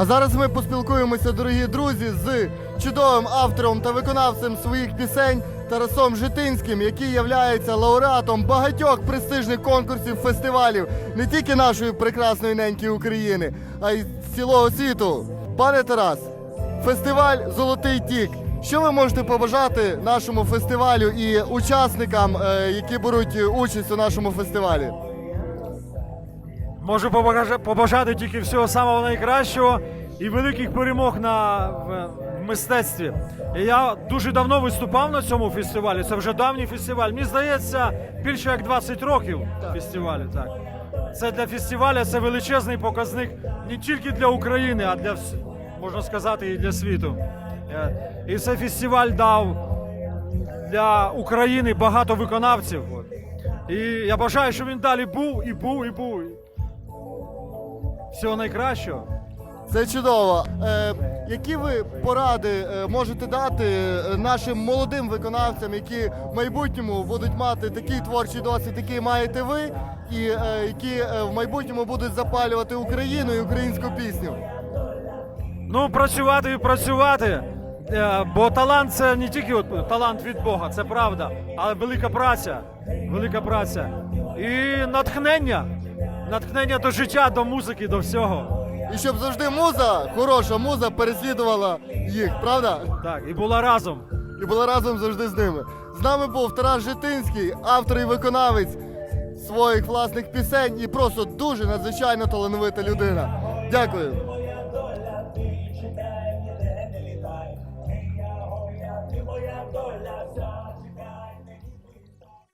А зараз ми поспілкуємося, дорогі друзі, з чудовим автором та виконавцем своїх пісень Тарасом Житинським, який являється лауреатом багатьох престижних конкурсів фестивалів не тільки нашої прекрасної неньки України, а й цілого світу. Пане Тарас, фестиваль Золотий Тік. Що ви можете побажати нашому фестивалю і учасникам, е, які беруть участь у нашому фестивалі? Можу побажати тільки всього самого найкращого і великих перемог на в, в мистецтві. І Я дуже давно виступав на цьому фестивалі. Це вже давній фестиваль. Мені здається, більше як 20 років фестивалю. Так це для фестиваля це величезний показник не тільки для України, а для можна сказати, і для світу. Е, І цей фестиваль дав для України багато виконавців. І я бажаю, щоб він далі був і був, і був. Всього найкращого. Це чудово. Е, які ви поради е, можете дати е, нашим молодим виконавцям, які в майбутньому будуть мати такий творчий досвід, який маєте ви, і е, які е, в майбутньому будуть запалювати Україну і українську пісню? Ну, працювати і працювати. Е, Бо талант це не тільки от, талант від Бога, це правда, але велика праця. Велика праця. І натхнення натхнення до життя, до музики, до всього. І щоб завжди муза, хороша муза, переслідувала їх, правда? Так, і була разом. І була разом завжди з ними. З нами був Тарас Житинський, автор і виконавець своїх власних пісень і просто дуже надзвичайно талановита людина. Дякую. Ти моя доля, ти моя доля.